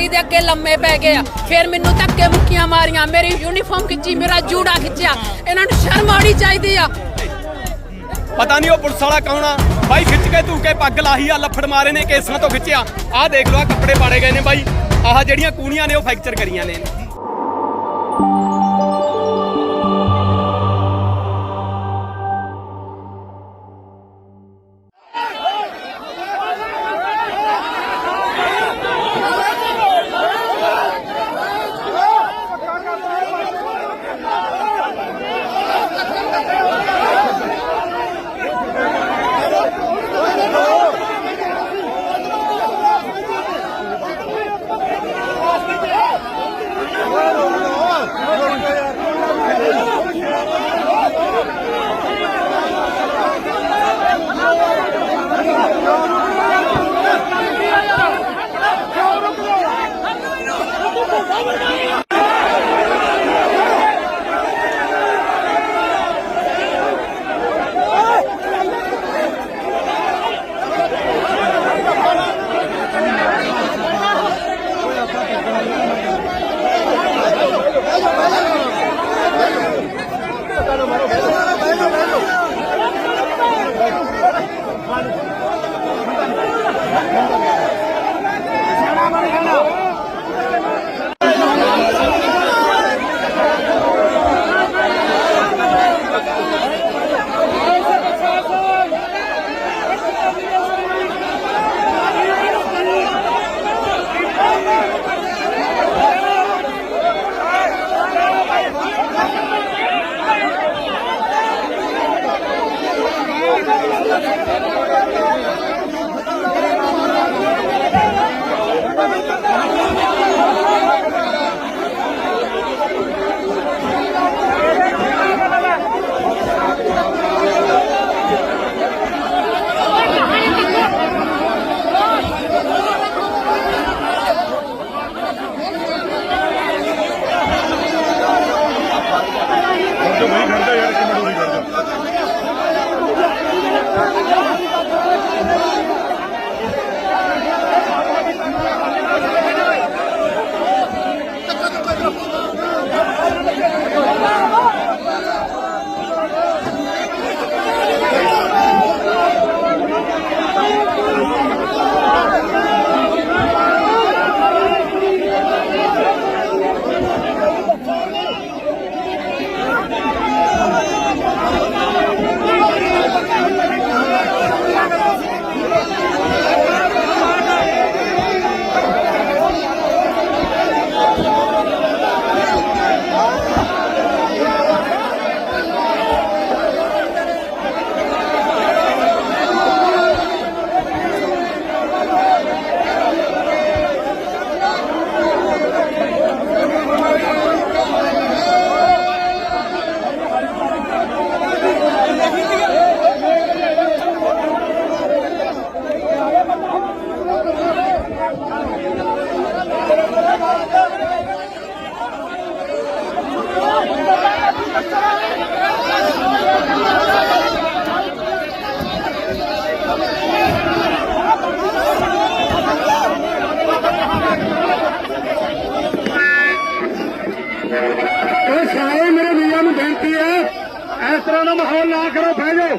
ਗੱਡੀ ਦੇ ਅੱਗੇ ਲੰਮੇ ਪੈ ਗਏ ਆ। ਫਿਰ ਮੈਨੂੰ ਧੱਕੇ ਮੁੱਕੀਆਂ ਮਾਰੀਆਂ। ਮੇਰੀ ਯੂਨੀਫਾਰਮ ਖਿੱਚੀ, ਮੇਰਾ ਜੂੜਾ ਖਿੱਚਿਆ। ਇਹਨਾਂ ਨੂੰ ਸ਼ਰਮ ਆਉਣੀ ਚਾਹੀਦੀ ਆ। ਪਤਾ ਨਹੀਂ ਉਹ ਪੁਲਿਸ ਵਾਲਾ ਕੌਣ ਆ? ਬਾਈ, ਖਿੱਚ ਕੇ ਧੂ ਕੇ ਪੱਗ ਲਾਹੀ ਆ, ਲੱਫੜ ਮਾਰੇ ਨੇ, ਕੇਸਾਂ ਤੋਂ ਖਿੱਚਿਆ। ਆਹ ਦੇਖ ਲਓ ਆ ਕੱਪੜੇ ਪਾੜੇ ਗਏ ਨੇ ਬਾਈ। ਆਹ ਜਿਹੜੀਆਂ ਕੂਣੀਆਂ ਨੇ, ਉਹ ਫੈਕਚਰ ਕਰੀਆਂ ਨੇ। ਇਹ ਸਾਰੇ ਮੇਰੇ ਵੀਰਾਂ ਨੂੰ ਬੇਨਤੀ ਹੈ, ਇਸ ਤਰ੍ਹਾਂ ਦਾ ਮਾਹੌਲ ਨਾ ਕਰੋ, ਬਹਿ ਜਾਓ।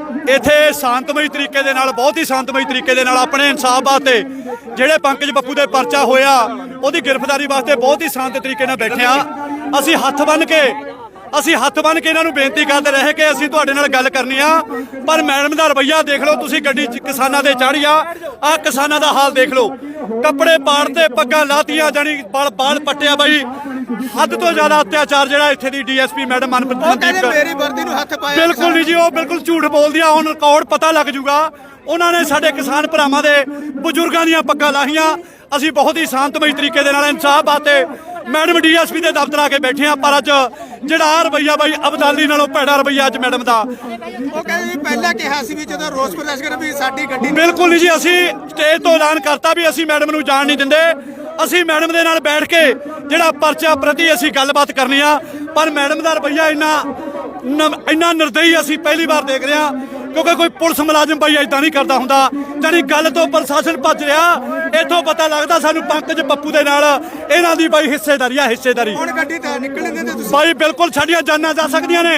ਇੱਥੇ ਸ਼ਾਂਤਮਈ ਤਰੀਕੇ ਦੇ ਨਾਲ, ਬਹੁਤ ਹੀ ਸ਼ਾਂਤਮਈ ਤਰੀਕੇ ਦੇ ਨਾਲ ਆਪਣੇ ਇਨਸਾਫ ਵਾਸਤੇ ਜਿਹੜੇ ਪੰਕਜ ਬੱਪੂ ਦੇ ਪਰਚਾ ਹੋਇਆ, ਉਹਦੀ ਗ੍ਰਿਫਤਾਰੀ ਵਾਸਤੇ ਬਹੁਤ ਹੀ ਸ਼ਾਂਤ ਤਰੀਕੇ ਨਾਲ ਬੈਠੇ ਆ ਅਸੀਂ ਹੱਥ ਬੰਨ ਕੇ, ਅਸੀਂ ਹੱਥ ਬੰਨ ਕੇ ਇਹਨਾਂ ਨੂੰ ਬੇਨਤੀ ਕਰਦੇ ਰਹੇ ਕਿ ਅਸੀਂ ਤੁਹਾਡੇ ਨਾਲ ਗੱਲ ਕਰਨੀ ਆ। ਪਰ ਮੈਡਮ ਦਾ ਰਵੱਈਆ ਦੇਖ ਲਓ, ਤੁਸੀਂ ਗੱਡੀ ਕਿਸਾਨਾਂ ਦੇ ਚੜ੍ਹ ਆ ਆ ਕਿਸਾਨਾਂ ਦਾ ਹਾਲ ਦੇਖ ਲਓ। ਕੱਪੜੇ ਪਾੜ 'ਤੇ ਪੱਗਾਂ ਲਾਤੀਆਂ ਜਾਨੀ ਬਾਲ ਬਾਲ ਪੱਟਿਆ ਬਾਈ। ਹੱਦ ਤੋਂ ਜ਼ਿਆਦਾ ਅਤਿਆਚਾਰ ਜਿਹੜਾ ਇੱਥੇ ਦੀ ਡੀਐਸਪੀ ਮੈਡਮ ਮਨਪ੍ਰੀਤ ਮੇਰੀ ਵਰਦੀ ਨੂੰ ਹੱਥ ਪਾਇਆ ਬਿਲਕੁਲ ਨਹੀਂ ਜੀ ਉਹ ਬਿਲਕੁਲ ਝੂਠ ਬੋਲਦੀਆਂ ਹੁਣ ਰਿਕਾਰਡ ਪਤਾ ਲੱਗ ਜੂਗਾ। ਉਹਨਾਂ ਨੇ ਸਾਡੇ ਕਿਸਾਨ ਭਰਾਵਾਂ ਦੇ ਬਜ਼ੁਰਗਾਂ ਦੀਆਂ ਪੱਗਾਂ ਲਾਹੀਆਂ। ਅਸੀਂ ਬਹੁਤ ਹੀ ਸ਼ਾਂਤਮਈ ਤਰੀਕੇ ਦੇ ਨਾਲ ਇਨਸਾਫ ਬਾਤੇ ਮੈਡਮ ਡੀਐਸਪੀ ਦੇ ਦਫ਼ਤਰ ਆ ਕੇ ਬੈਠੇ ਆ ਪਰ ਅੱਜ ਜਿਹੜਾ ਆਹ ਰਵੱਈਆ ਬਾਈ ਅਬਦਾਲੀ ਨਾਲੋਂ ਭੈੜਾ ਰਵੱਈਆ ਅੱਜ ਮੈਡਮ ਦਾ। ਉਹ ਕਹਿੰਦੇ ਜੀ ਪਹਿਲਾਂ ਕਿਹਾ ਸੀ ਵੀ ਜਦੋਂ ਰੋਸ ਪ੍ਰਦਰਸ਼ਨ ਵੀ ਸਾਡੀ ਗੱਡੀ ਬਿਲਕੁਲ ਨਹੀਂ ਜੀ ਅਸੀਂ ਸਟੇਜ ਤੋਂ ਐਲਾਨ ਕਰਤਾ ਵੀ ਅਸੀਂ ਮੈਡਮ ਨੂੰ ਜਾਣ ਨਹੀਂ ਦਿੰਦੇ। ਅਸੀਂ ਮੈਡਮ ਦੇ ਨਾਲ ਬੈਠ ਕੇ ਜਿਹੜਾ ਪਰਚਾ ਪ੍ਰਤੀ ਅਸੀਂ ਗੱਲਬਾਤ ਕਰਨੀ ਆ ਪਰ ਮੈਡਮ ਦਾ ਰਵੱਈਆ ਇੰਨਾ ਇੰਨਾ ਨਿਰਦਈ ਅਸੀਂ ਪਹਿਲੀ ਵਾਰ ਦੇਖ ਰਹੇ ਕਿਉਂਕਿ ਕੋਈ ਪੁਲਿਸ ਮੁਲਾਜ਼ਮ ਬਾਈ ਇਦਾਂ ਨਹੀਂ ਕਰਦਾ ਹੁੰਦਾ। ਜਾਨੀ ਗੱਲ ਤੋਂ ਪ੍ਰਸ਼ਾਸਨ ਭੱਜ ਰਿਹਾ ਇੱਥੋਂ ਪਤਾ ਲੱਗਦਾ ਸਾਨੂੰ ਪੰਕਜ ਪੱਪੂ ਦੇ ਨਾਲ ਇਹਨਾਂ ਦੀ ਬਾਈ ਹਿੱਸੇਦਾਰੀ ਆ ਹਿੱਸੇਦਾਰੀ। ਹੁਣ ਗੱਡੀ ਤਾਂ ਨਿਕਲਣ ਦਿੰਦੇ ਤੁਸੀਂ ਬਾਈ ਬਿਲਕੁਲ ਸਾਡੀਆਂ ਜਾਨਾਂ ਜਾ ਸਕਦੀਆਂ ਨੇ।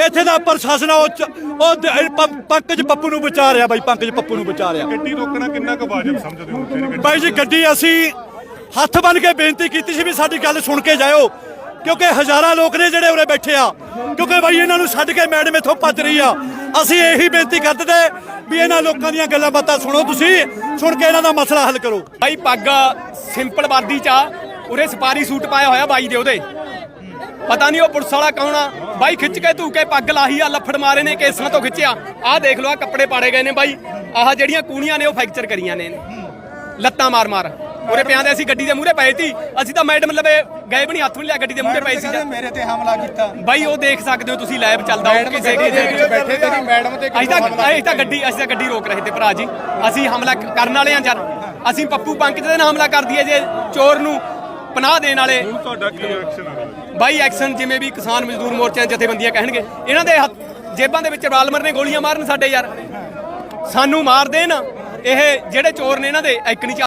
ਇੱਥੇ ਦਾ ਪ੍ਰਸ਼ਾਸਨ ਆ, ਉਹ ਚ- ਉਹ ਦ- ਪ- ਪੰਕਜ ਪੱਪੂ ਨੂੰ ਬਚਾ ਰਿਹਾ ਬਾਈ ਪੰਕਜ ਪੱਪੂ ਨੂੰ ਬਚਾ ਰਿਹਾ। ਗੱਡੀ ਰੋਕਣਾ ਕਿੰਨਾ ਕੁ ਵਾਜਬ ਸਮਝਦੇ ਹੋ ਤੇਰੀ ਗੱਡੀ ਬਾਈ ਜੀ ਗੱਡੀ ਅਸੀਂ ਹੱਥ ਬੰਨ ਕੇ ਬੇਨਤੀ ਕੀਤੀ ਸੀ ਵੀ ਸਾਡੀ ਗੱਲ ਸੁਣ ਕੇ ਜਾਇਓ ਕਿਉਂਕਿ ਹਜ਼ਾਰਾਂ ਲੋਕ ਨੇ ਜਿਹੜੇ ਉਰੇ ਬੈਠੇ ਆ ਕਿਉਂਕਿ ਬਾਈ ਇਹਨਾਂ ਨੂੰ ਛੱਡ ਕੇ ਮੈਡਮ ਇੱਥੋਂ ਭੱਜ ਰਹੀ ਆ। ਅਸੀਂ ਇਹੀ ਬੇਨਤੀ ਕਰਦੇ ਤੇ ਵੀ ਇਹਨਾਂ ਲੋਕਾਂ ਦੀਆਂ ਗੱਲਾਂ ਬਾਤਾਂ ਸੁਣੋ ਤੁਸੀਂ ਸੁਣ ਕੇ ਇਹਨਾਂ ਦਾ ਮਸਲਾ ਹੱਲ ਕਰੋ। ਬਾਈ ਪੱਗ ਸਿੰਪਲ ਵਰਦੀ ਚ ਆ ਉਰੇ ਸਪਾਰੀ ਸੂਟ ਪਾਇਆ ਹੋਇਆ ਬਾਈ ਦੇ ਉਹਦੇ। ਪਤਾ ਨਹੀਂ ਉਹ ਪੁਲਿਸ ਵਾਲਾ ਕੌਣ ਆ। ਬਾਈ ਖਿੱਚ ਕੇ ਧੂ ਕੇ ਪੱਗ ਲਾਹੀ ਆ ਲੱਫੜ ਮਾਰੇ ਨੇ ਕੇਸਾਂ ਤੋਂ ਖਿੱਚਿਆ। ਆਹ ਦੇਖ ਲਓ ਆ ਕੱਪੜੇ ਪਾੜੇ ਗਏ ਨੇ ਬਾਈ। ਆਹ ਜਿਹੜੀਆਂ ਕੂਣੀਆਂ ਨੇ ਉਹ ਫ੍ਰੈਕਚਰ ਕਰੀਆਂ ਨੇ। ਲੱਤਾਂ ਮਾਰ ਮਾਰ। ਉਰੇ ਪਿਆਂ ਦੇ ਅਸੀਂ ਗੱਡੀ ਦੇ ਮੂਹਰੇ ਪਏ ਸੀ। ਅਸੀਂ ਤਾਂ ਮੈਡਮ ਲਵੇ ਗਏ ਵੀ ਨਹੀਂ ਹੱਥ ਵੀ ਨੀ ਲਿਆ ਗੱਡੀ ਦੇ ਮੂਹਰੇ ਪਏ ਸੀ ਮੇਰੇ ਤੇ ਹਮਲਾ ਕੀਤਾ। ਬਾਈ ਉਹ ਦੇਖ ਸਕਦੇ ਹੋ ਤੁਸੀਂ ਲਾਈਵ ਚੱਲਦਾ ਉਹ ਕਿਸੇ ਗੱਡੀ ਦੇ ਵਿੱਚ ਬੈਠੇ ਤੇਰੀ ਮੈਡਮ ਤੇ ਅਸੀਂ ਤਾਂ ਅਸੀਂ ਤਾਂ ਗੱਡੀ ਅਸੀਂ ਤਾਂ ਗੱਡੀ ਰੋਕ ਰਹੇ ਤੇ ਭਰਾ ਜੀ। ਅਸੀਂ ਹਮਲਾ ਕਰਨ ਵਾਲੇ ਆ ਜਰ ਅਸੀਂ ਪੱਪੂ ਪੰਕਜ ਦੇ ਨਾਲ ਹਮਲਾ ਕਰ ਦਈਏ ਜੇ ਚੋਰ ਨੂੰ ਪਨਾਹ ਦੇਣ ਵਾਲੇ। ਹੁਣ ਤੁਹਾਡਾ ਕੀ ਐਕਸ਼ਨ ਹੈ ਬਾਈ ਐਕਸ਼ਨ ਜਿਵੇਂ ਵੀ ਕਿਸਾਨ ਮਜ਼ਦੂਰ ਮੋਰਚਿਆਂ ਜਥੇਬੰਦੀਆਂ ਕਹਿਣਗੇ, ਇਹਨਾਂ ਦੇ ਹੱਥ- ਜੇਬਾਂ ਦੇ ਵਿੱਚ ਰਾਲਮਰ ਨੇ ਗੋਲੀਆਂ ਮਾਰਨ ਸਾਡੇ ਯਾਰ। ਸਾਨੂੰ ਮਾਰ ਦੇਣ, ਇਹ ਜਿਹੜੇ ਚੋਰ ਨੇ ਇਹਨਾਂ ਦੇ ਇੱਕ ਨਹੀਂ